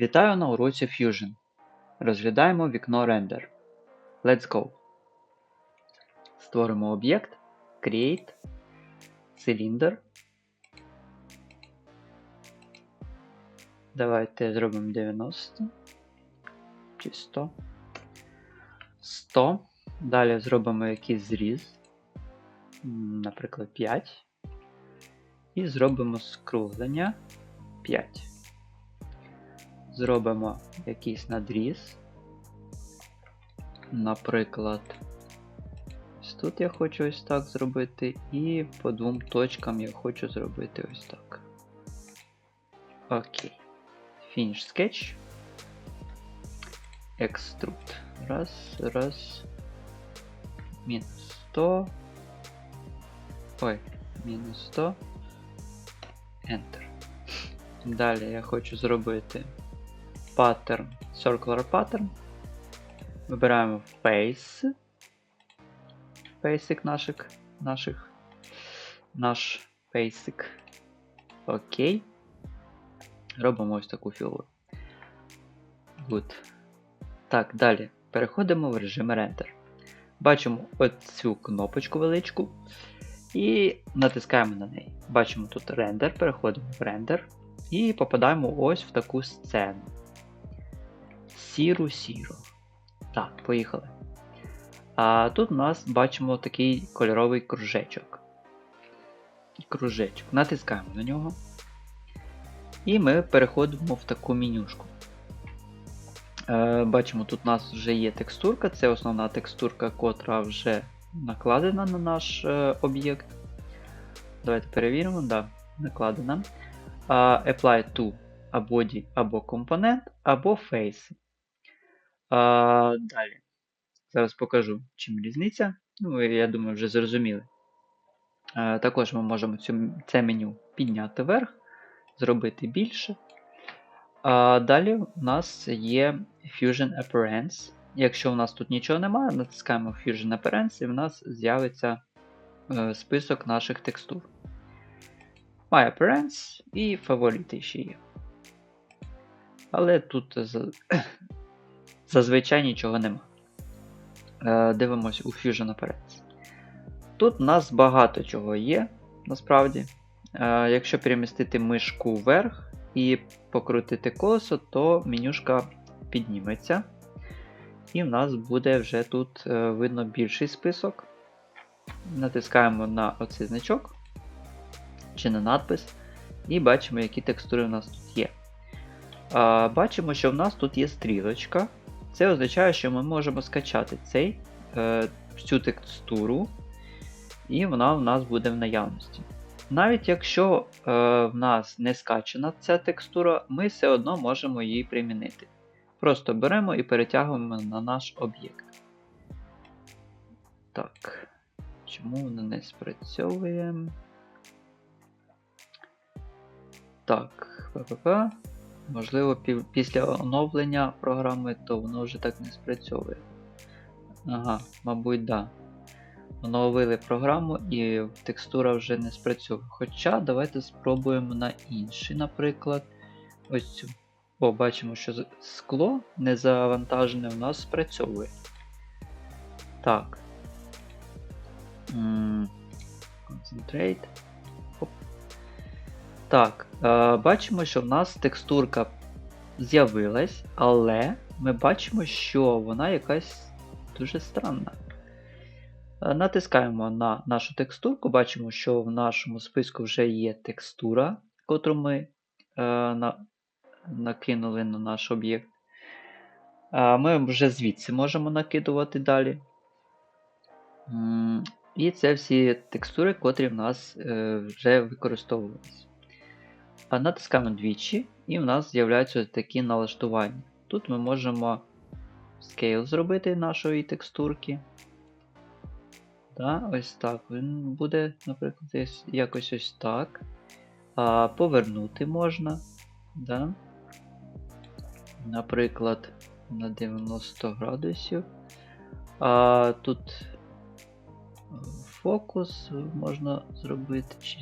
Вітаю на уроці Fusion. Розглядаємо вікно Render. Let's go. Створимо об'єкт Create Cylinder. Давайте зробимо 90 чи 100. 100. Далі зробимо якийсь зріз. Наприклад, 5. І зробимо скруглення 5 зробимо якийсь надріз. Наприклад, ось тут я хочу ось так зробити, і по двом точкам я хочу зробити ось так. Окей. Finish sketch. Extrude. Раз, раз. Мінус 100. Ой, мінус 100. Enter. Далі я хочу зробити pattern, circular pattern. Вибираємо face. Basic наших, наших. Наш basic. Окей. Робимо ось таку фігуру. Good. Так, далі. Переходимо в режим Render. Бачимо оцю кнопочку величку. І натискаємо на неї. Бачимо тут рендер, переходимо в рендер і попадаємо ось в таку сцену. Сіру-сіру. Так, поїхали. А тут у нас бачимо такий кольоровий кружечок. Кружечок. Натискаємо на нього. І ми переходимо в таку менюшку. Е, бачимо, тут у нас вже є текстурка, це основна текстурка, котра вже накладена на наш е, об'єкт. Давайте перевіримо, да, накладена. А, apply to а body або компонент, або face. А, далі. Зараз покажу, чим різниця. Ну, я думаю, вже зрозуміли. А, також ми можемо цю, це меню підняти вверх, зробити більше. А, далі у нас є Fusion Appearance. Якщо у нас тут нічого немає, натискаємо Fusion Appearance і в нас з'явиться е, список наших текстур. My Appearance і фаворити ще є. Але тут зазвичай нічого нема. Е, дивимось у Fusion Appearance. Тут у нас багато чого є, насправді. Е, якщо перемістити мишку вверх і покрутити колесо, то менюшка підніметься. І в нас буде вже тут е, видно більший список. Натискаємо на оцей значок чи на надпис, і бачимо, які текстури в нас тут є. Бачимо, що в нас тут є стрілочка. Це означає, що ми можемо скачати цей, е, цю текстуру, і вона в нас буде в наявності. Навіть якщо е, в нас не скачана ця текстура, ми все одно можемо її примінити. Просто беремо і перетягуємо на наш об'єкт. Так, чому воно не спрацьовує? Так, ППП. Можливо, після оновлення програми, то воно вже так не спрацьовує. Ага, мабуть, да. Оновили програму і текстура вже не спрацьовує. Хоча давайте спробуємо на інший, наприклад. Ось цю. О, бачимо, що скло не завантажене у нас спрацьовує. Так. Concentrate. Так, е, бачимо, що в нас текстурка з'явилась, але ми бачимо, що вона якась дуже странна. Е, Натискаємо на нашу текстурку, бачимо, що в нашому списку вже є текстура, котру ми е, на, накинули на наш об'єкт. Ми вже звідси можемо накидувати далі. І це всі текстури, котрі в нас вже використовувалися. Натискаємо двічі, і в нас з'являються такі налаштування. Тут ми можемо scale зробити нашої текстурки. Да, ось так. Він буде, наприклад, якось ось так. А, Повернути можна. Да. Наприклад, на 90 градусів. А, Тут е, фокус можна зробити. Чи,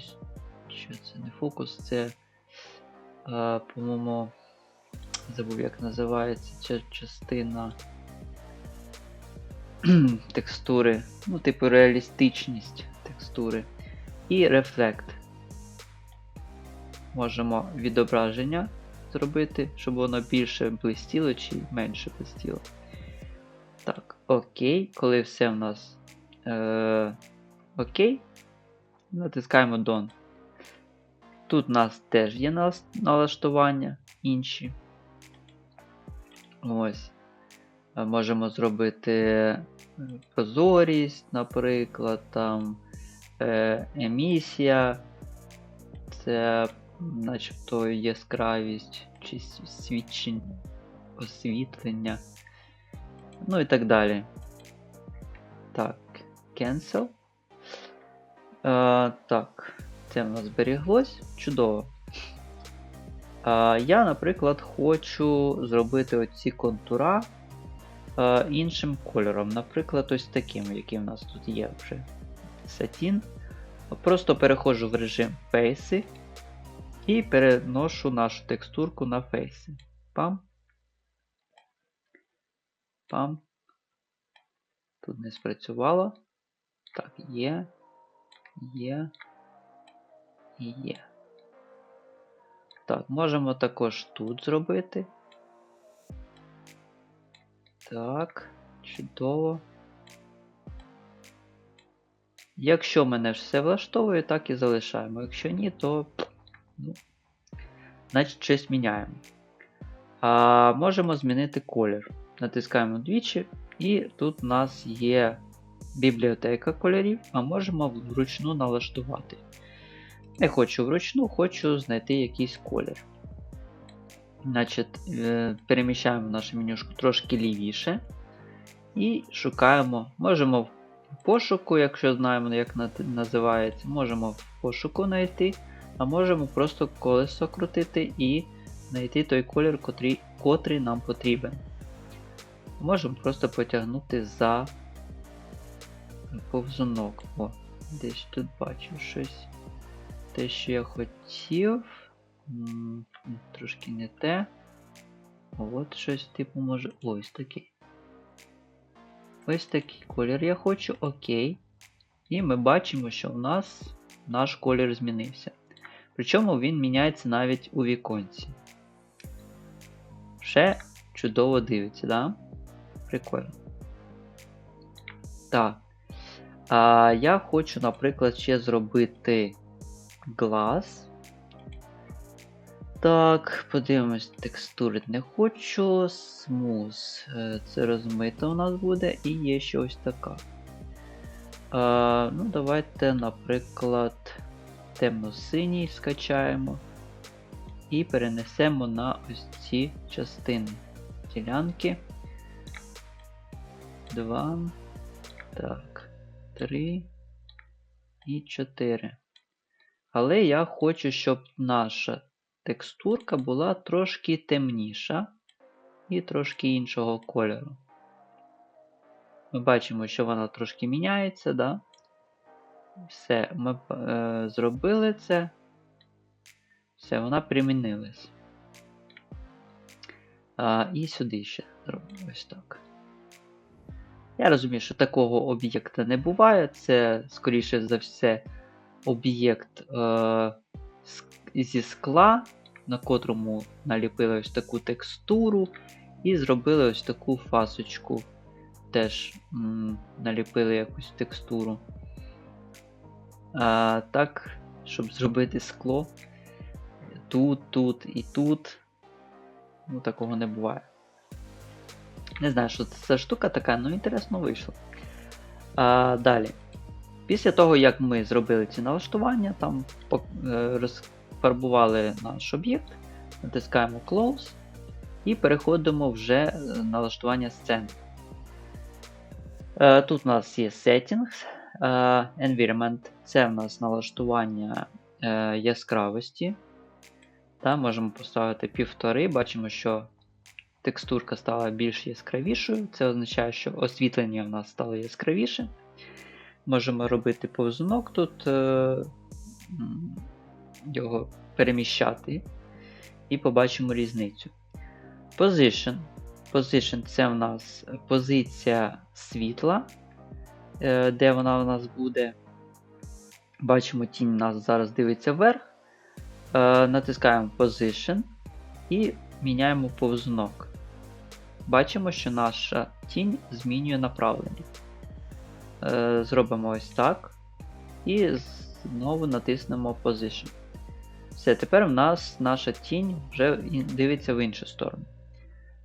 чи це не фокус, це, по-моєму, Забув, як називається ця частина текстури. Ну, типу реалістичність текстури. І рефлект. Можемо відображення зробити, щоб воно більше блистіло чи менше блистіло. Так, окей. Коли все в нас е, окей, натискаємо Done. Тут у нас теж є налаштування інші. Ось. Е, Можемо зробити е, прозорість, наприклад, там е, емісія. Це начебто яскравість чи свідчення, освітлення. Ну і так далі. Так, cancel. Е, так, це в нас зберіглось. Чудово. Е, я, наприклад, хочу зробити оці контура е, іншим кольором. Наприклад, ось таким, який в нас тут є вже сатін. Просто переходжу в режим фейси і переношу нашу текстурку на фейси. Пам. Пам. Тут не спрацювало. Так, є. Є. Є. Так, можемо також тут зробити. Так, чудово. Якщо мене все влаштовує, так і залишаємо. Якщо ні, то ну, значить щось міняємо. А, Можемо змінити колір. Натискаємо двічі, і тут у нас є бібліотека кольорів, а можемо вручну налаштувати. Не хочу вручну, хочу знайти якийсь колір. Значить, е, переміщаємо нашу менюшку трошки лівіше. І шукаємо. Можемо в пошуку, якщо знаємо, як називається, можемо в пошуку знайти, а можемо просто колесо крутити і знайти той колір, котрий, котрий нам потрібен. Можемо просто потягнути за повзунок. О, десь тут бачу щось. Те, що я хотів. Трошки не те. От щось типу може. Ось такий. Ось такий колір я хочу, окей. І ми бачимо, що у нас наш колір змінився. Причому він міняється навіть у віконці. Ще чудово дивиться, да? Прикольно. Так. А, я хочу, наприклад, ще зробити глаз. Так, подивимось, текстури не хочу. Смуз. Е, Це розмито у нас буде, і є ще ось така. А, ну, давайте, наприклад, темно-синій скачаємо. І перенесемо на ось ці частини. Ділянки. Два. Так. Три. І чотири. Але я хочу, щоб наша текстурка була трошки темніша і трошки іншого кольору. Ми бачимо, що вона трошки міняється, да? Все, ми е, зробили це. Все, вона примінилась. А, І сюди ще зробимо ось так. Я розумію, що такого об'єкта не буває. Це, скоріше за все, об'єкт е, зі скла, на котрому наліпили ось таку текстуру, і зробили ось таку фасочку. Теж м, наліпили якусь текстуру. А, так, щоб зробити скло. Тут, тут і тут. Ну, такого не буває. Не знаю, що це штука така, ну інтересно вийшло. А, далі. Після того, як ми зробили ці налаштування, там е, розфарбували наш об'єкт, натискаємо Close і переходимо вже е, на налаштування сцени. Е, Тут у нас є Settings, е, Environment, це в нас налаштування е, яскравості. Та, можемо поставити півтори, бачимо, що текстурка стала більш яскравішою. Це означає, що освітлення в нас стало яскравіше. Можемо робити повзунок тут, е, його переміщати, і побачимо різницю. Position. Position це в нас позиція світла, е, де вона у нас буде. Бачимо, тінь у нас зараз дивиться вверх. Е, Натискаємо Position і міняємо повзунок. Бачимо, що наша тінь змінює направлення. Е, Зробимо ось так. І знову натиснемо Position. Все, тепер в нас наша тінь вже дивиться в іншу сторону.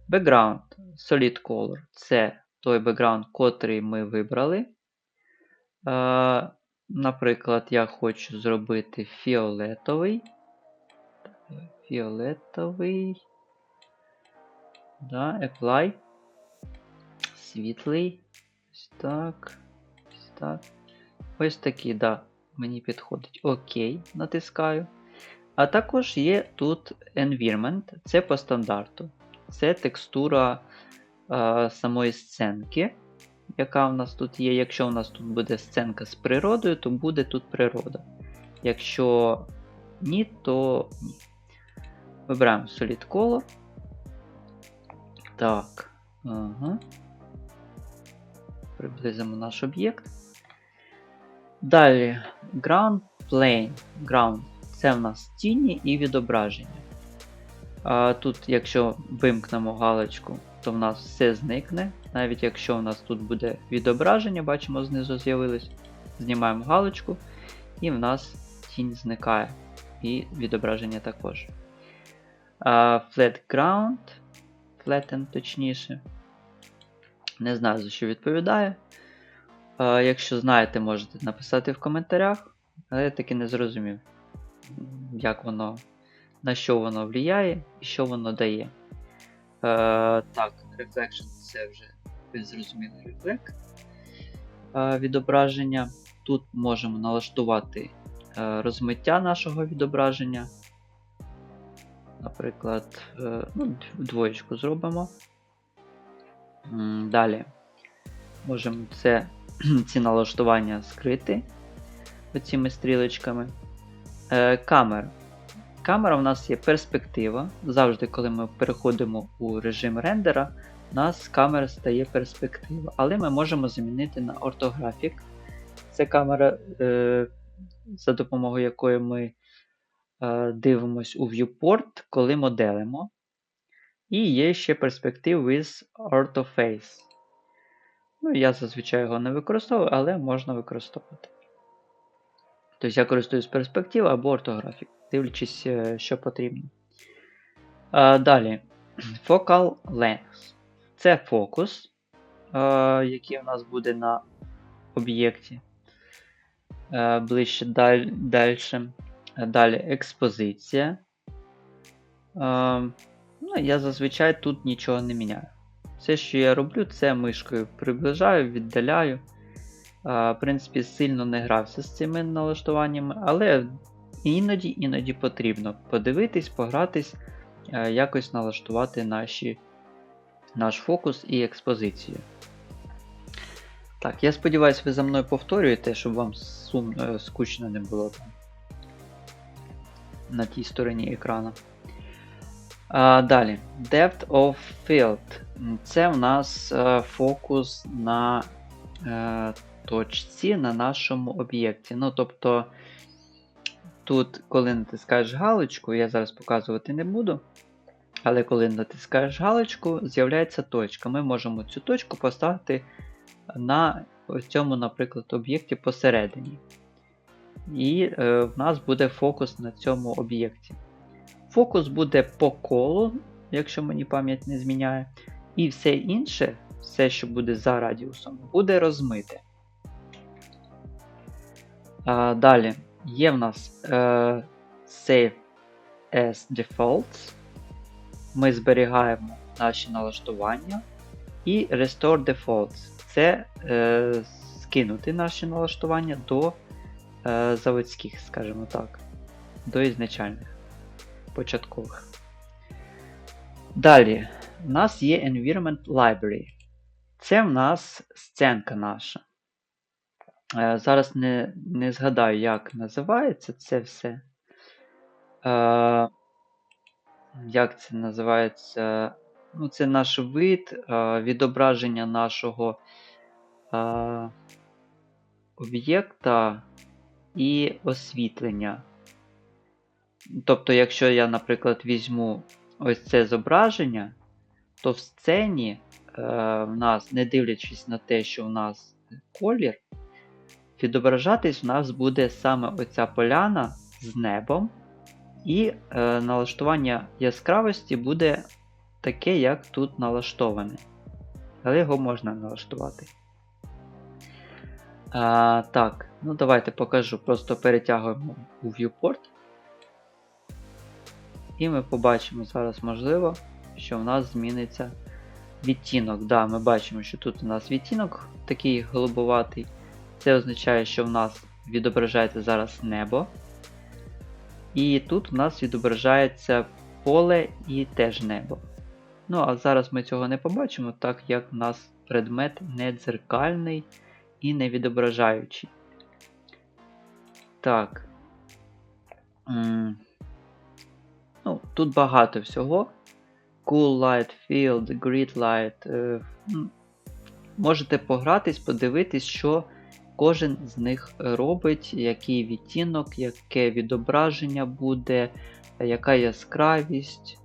Background Solid Color це той бекграунд, котрий ми вибрали. Е, наприклад, я хочу зробити фіолетовий. Фіолетовий. Да, Apply. Світлий. Ось так. Так. Ось такий, да, мені підходить. Окей, натискаю. А також є тут Environment, це по стандарту. Це текстура е, самої сценки, яка в нас тут є. Якщо у нас тут буде сценка з природою, то буде тут природа. Якщо ні, то ні. Вибираємо Solid Color. Так. Ага. Приблизимо наш об'єкт. Далі Ground Plane. Ground це в нас тіні і відображення. А тут, якщо вимкнемо галочку, то в нас все зникне. Навіть якщо в нас тут буде відображення, бачимо, знизу з'явилось. Знімаємо галочку, і в нас тінь зникає. І відображення також. А, Flat Ground. Flatten точніше. Не знаю, за що відповідає. А, Якщо знаєте, можете написати в коментарях, але я таки не зрозумів, як воно, на що воно впливає і що воно дає. Е, так, Reflection це вже ви зрозуміли рефлект е, відображення. Тут можемо налаштувати е, розмиття нашого відображення. Наприклад, е, ну, двоєчку зробимо. Далі можемо це, ці налаштування скрити оціми стрілочками. Е, камера. Камера у нас є перспектива. Завжди, коли ми переходимо у режим рендера, у нас камера стає перспектива. Але ми можемо замінити на ортографік. Це камера, е, за допомогою якої ми е, дивимось у viewport, коли моделимо. І є ще перспектив with orthoface. Ну, я зазвичай його не використовую, але можна використовувати. Тобто я користуюсь перспектив або ортографік, дивлячись, е, що потрібно. А, далі. Focal length. Це фокус, е, який у нас буде на об'єкті. Е, ближче далі. Далі експозиція. Ну, я зазвичай тут нічого не міняю. Все, що я роблю, це мишкою приближаю, віддаляю. В принципі, сильно не грався з цими налаштуваннями, але іноді іноді потрібно подивитись, погратись, а, якось налаштувати наші, наш фокус і експозицію. Так, я сподіваюся, ви за мною повторюєте, щоб вам сум, е, скучно не було там на тій стороні екрану. Далі, Depth of Field. Це в нас е, фокус на е, точці на нашому об'єкті. Ну, тобто, тут, коли натискаєш галочку, я зараз показувати не буду. Але коли натискаєш галочку, з'являється точка. Ми можемо цю точку поставити на цьому, наприклад, об'єкті посередині. І е, в нас буде фокус на цьому об'єкті. Фокус буде по колу, якщо мені пам'ять не зміняє. І все інше, все, що буде за радіусом, буде розмите. А, Далі є в нас е, Save as Defaults. Ми зберігаємо наші налаштування. І Restore Defaults. Це е, скинути наші налаштування до е, заводських, скажімо так, до ізначальних початкових. Далі, у нас є Environment Library. Це в нас сценка наша. Е, зараз не не згадаю, як називається це все. Е, Як це називається? ну, це наш вид, е, відображення нашого е, об'єкта і освітлення. Тобто, якщо я, наприклад, візьму ось це зображення, то в сцені е, в нас, не дивлячись на те, що в нас колір, відображатись в нас буде саме оця поляна з небом, і е, налаштування яскравості буде таке, як тут налаштоване. Але його можна налаштувати. А, так, ну давайте покажу. Просто перетягуємо у viewport. І ми побачимо зараз, можливо, що в нас зміниться відтінок. Да, ми бачимо, що тут у нас відтінок такий голубоватий. Це означає, що в нас відображається зараз небо. І тут у нас відображається поле і теж небо. Ну, а зараз ми цього не побачимо, так як в нас предмет не дзеркальний і не відображаючий. Так. Ну, тут багато всього. Cool Light Field, Grid Light. е, Можете погратись, подивитись, що кожен з них робить, який відтінок, яке відображення буде, яка яскравість.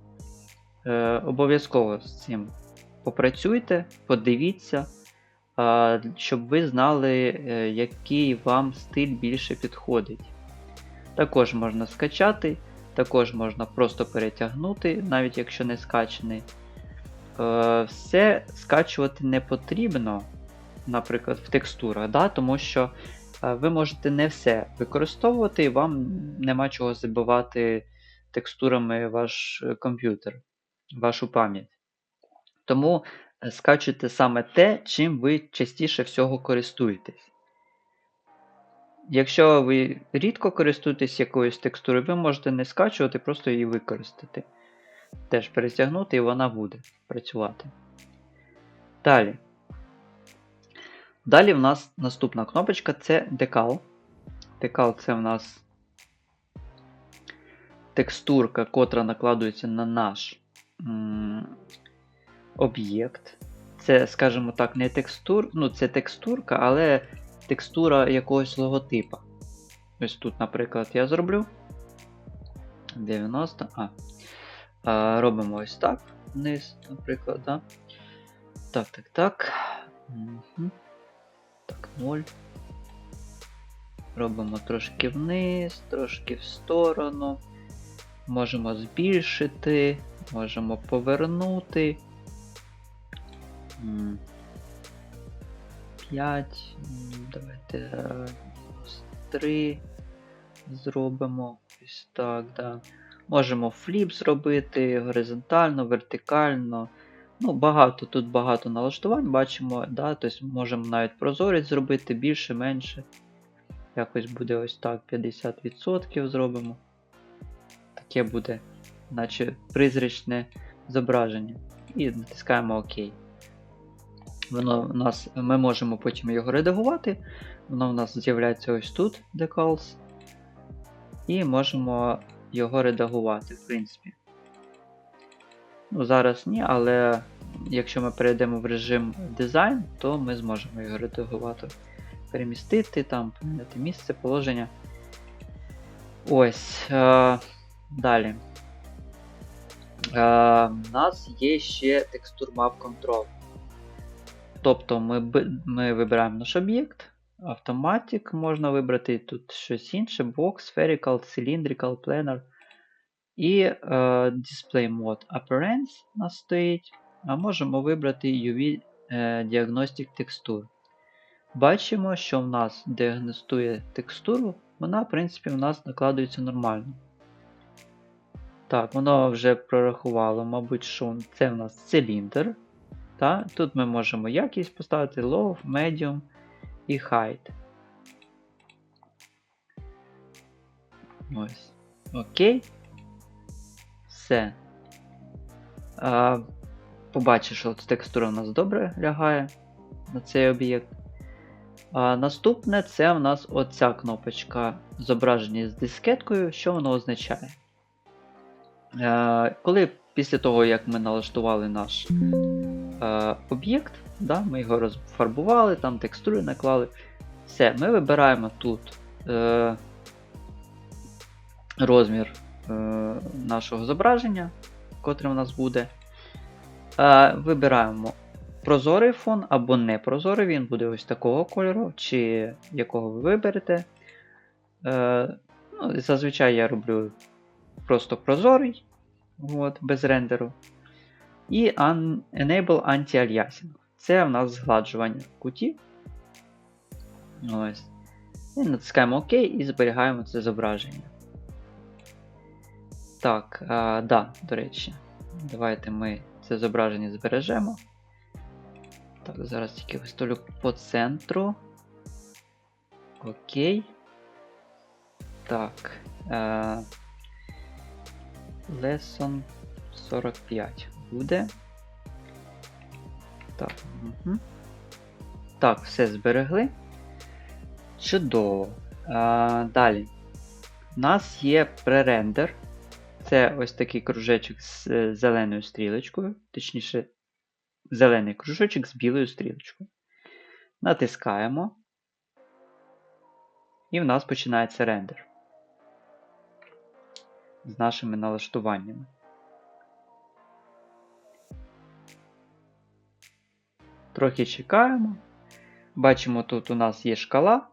Е, Обов'язково з цим попрацюйте, подивіться, щоб ви знали, е, який вам стиль більше підходить. Також можна скачати, також можна просто перетягнути, навіть якщо не скачаний. Е, Все скачувати не потрібно, наприклад, в текстурах, да? тому що е, ви можете не все використовувати, і вам нема чого забивати текстурами ваш е, комп'ютер, вашу пам'ять. Тому скачуйте саме те, чим ви частіше всього користуєтесь. Якщо ви рідко користуєтесь якоюсь текстурою, ви можете не скачувати, просто її використати. Теж перетягнути і вона буде працювати. Далі. Далі в нас наступна кнопочка це Decal. Decal це в нас текстурка, котра накладується на наш об'єкт. Це, скажімо так, не текстур, ну це текстурка, але текстура якогось логотипа. Ось тут, наприклад, я зроблю 90. А. а робимо ось так вниз, наприклад. Да? Так, так, так. Угу. Так, 0. Робимо трошки вниз, трошки в сторону. Можемо збільшити, можемо повернути. 5. Давайте 3 зробимо. Ось так, да. Можемо фліп зробити горизонтально, вертикально. Ну, багато, Тут багато налаштувань бачимо, да, тобто можемо навіть прозорість зробити більше, менше. Якось буде ось так 50% зробимо. Таке буде, наче призрачне зображення. І натискаємо ОК. Воно у нас, Ми можемо потім його редагувати. Воно у нас з'являється ось тут, decals. І можемо його редагувати, в принципі. Ну, Зараз ні, але якщо ми перейдемо в режим дизайн, то ми зможемо його редагувати. Перемістити, там, поміняти місце, положення. Ось. Е, Далі. Е, У нас є ще Texture Map Control. Тобто ми ми вибираємо наш об'єкт, Automatic можна вибрати тут щось інше, Box, Spherical, Cylindrical, Planar. І е, Display Mode Appearance у нас стоїть. А можемо вибрати UV е, Diagnostic Texture. Бачимо, що в нас діагностує текстуру, вона, в принципі, в нас накладується нормально. Так, воно вже прорахувало, мабуть, що це в нас циліндр. Та? Тут ми можемо якість поставити low, medium і height. Ось. Окей. Все. А, Побачиш, що текстура у нас добре лягає на цей об'єкт. А Наступне це у нас оця кнопочка зображення з дискеткою. Що воно означає? Е, Коли Після того, як ми налаштували наш е, об'єкт, да, ми його розфарбували, там текстури наклали. Все, ми вибираємо тут е, розмір е, нашого зображення, котре у нас буде. Е, вибираємо прозорий фон або непрозорий, він буде ось такого кольору, чи якого ви виберете. Е, ну, зазвичай я роблю просто прозорий, от, без рендеру. І Enable Anti-Aliasing. Це в нас згладжування кутів. Ось. І натискаємо ОК і зберігаємо це зображення. Так, а, да, до речі, давайте ми це зображення збережемо. Так, зараз тільки виставлю по центру. Окей. Так. Е, Lesson 45 буде. Так. Угу. Так, все зберегли. Чудово. А, далі. У нас є пререндер. Це ось такий кружечок з е, зеленою стрілочкою, точніше, зелений кружочок з білою стрілочкою. Натискаємо. І в нас починається рендер з нашими налаштуваннями. Трохи чекаємо. Бачимо, тут у нас є шкала,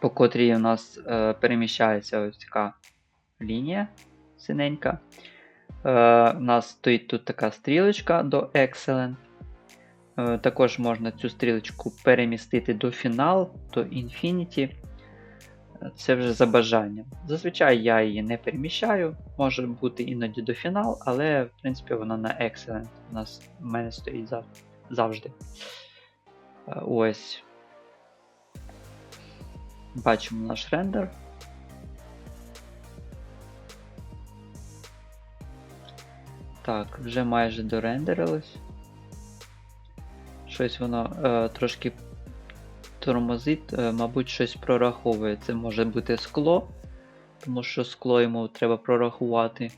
по котрій у нас е, переміщається ось така лінія синенька. Е, у нас стоїть тут така стрілочка до Excellent. Е, також можна цю стрілочку перемістити до фінал, до Infinity. Це вже за бажанням. Зазвичай я її не переміщаю, може бути іноді до фінал, але в принципі вона на Excellent у нас в мене стоїть зав- завжди. Е, Ось. Бачимо наш рендер. Так, вже майже дорендерилось. Щось воно е, трошки тормозить, е, мабуть, щось прораховує. Це може бути скло, тому що скло йому треба прорахувати.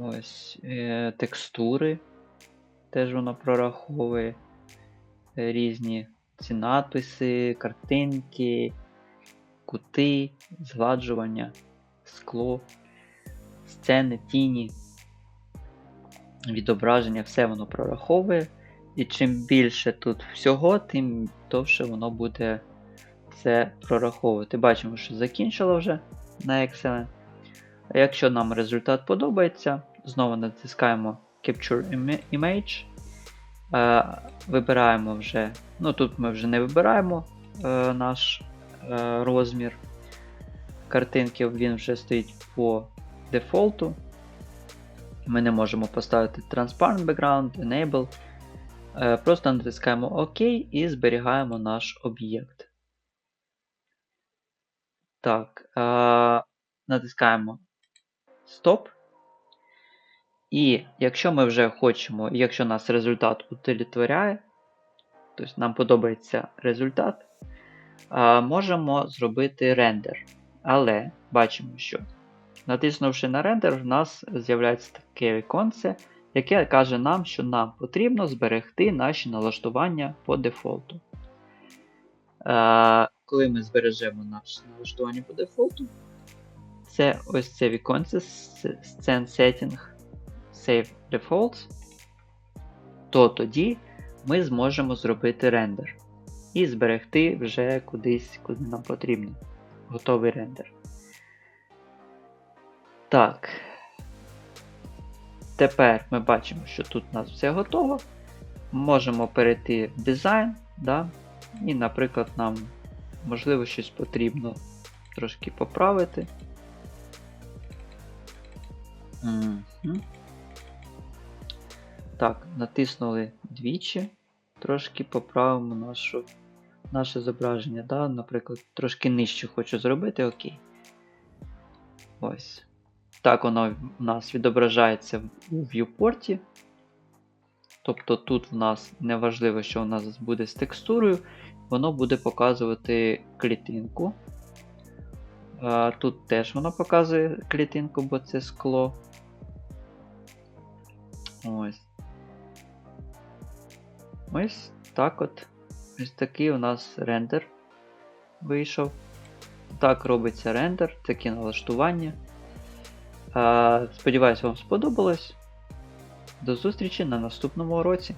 Ось е, текстури. Теж воно прораховує е, різні ці надписи, картинки, кути, згладжування, скло, сцени, тіні, відображення, все воно прораховує. І чим більше тут всього, тим довше воно буде це прораховувати. Бачимо, що закінчило вже на Excel. А якщо нам результат подобається, знову натискаємо Capture Image. Вибираємо вже, ну тут ми вже не вибираємо е, наш е, розмір картинки, він вже стоїть по дефолту. Ми не можемо поставити Transparent Background, Enable. Е, Просто натискаємо ОК і зберігаємо наш об'єкт. Так, е, натискаємо Стоп. І якщо ми вже хочемо, якщо нас результат утилітворяє, тобто нам подобається результат, е, можемо зробити рендер. Але бачимо, що натиснувши на рендер, в нас з'являється таке віконце, яке каже нам, що нам потрібно зберегти наші налаштування по дефолту. Е, коли ми збережемо наші налаштування по дефолту, це ось це віконце Scene Setting Save Defaults, то тоді ми зможемо зробити рендер і зберегти вже кудись, куди нам потрібно. Готовий рендер. Так. Тепер ми бачимо, що тут у нас все готово. Можемо перейти в дизайн. Да? І, наприклад, нам можливо щось потрібно трошки поправити. Угу. Так, натиснули двічі, трошки поправимо нашу, наше зображення. Да? Наприклад, трошки нижче хочу зробити, окей. Ось. Так воно в нас відображається у viewport. Тобто тут в нас не важливо, що у нас буде з текстурою, воно буде показувати клітинку. Тут теж воно показує клітинку, бо це скло. Ось. Ось так от. Ось такий у нас рендер вийшов. Так робиться рендер, такі налаштування. Сподіваюсь, вам сподобалось. До зустрічі на наступному уроці.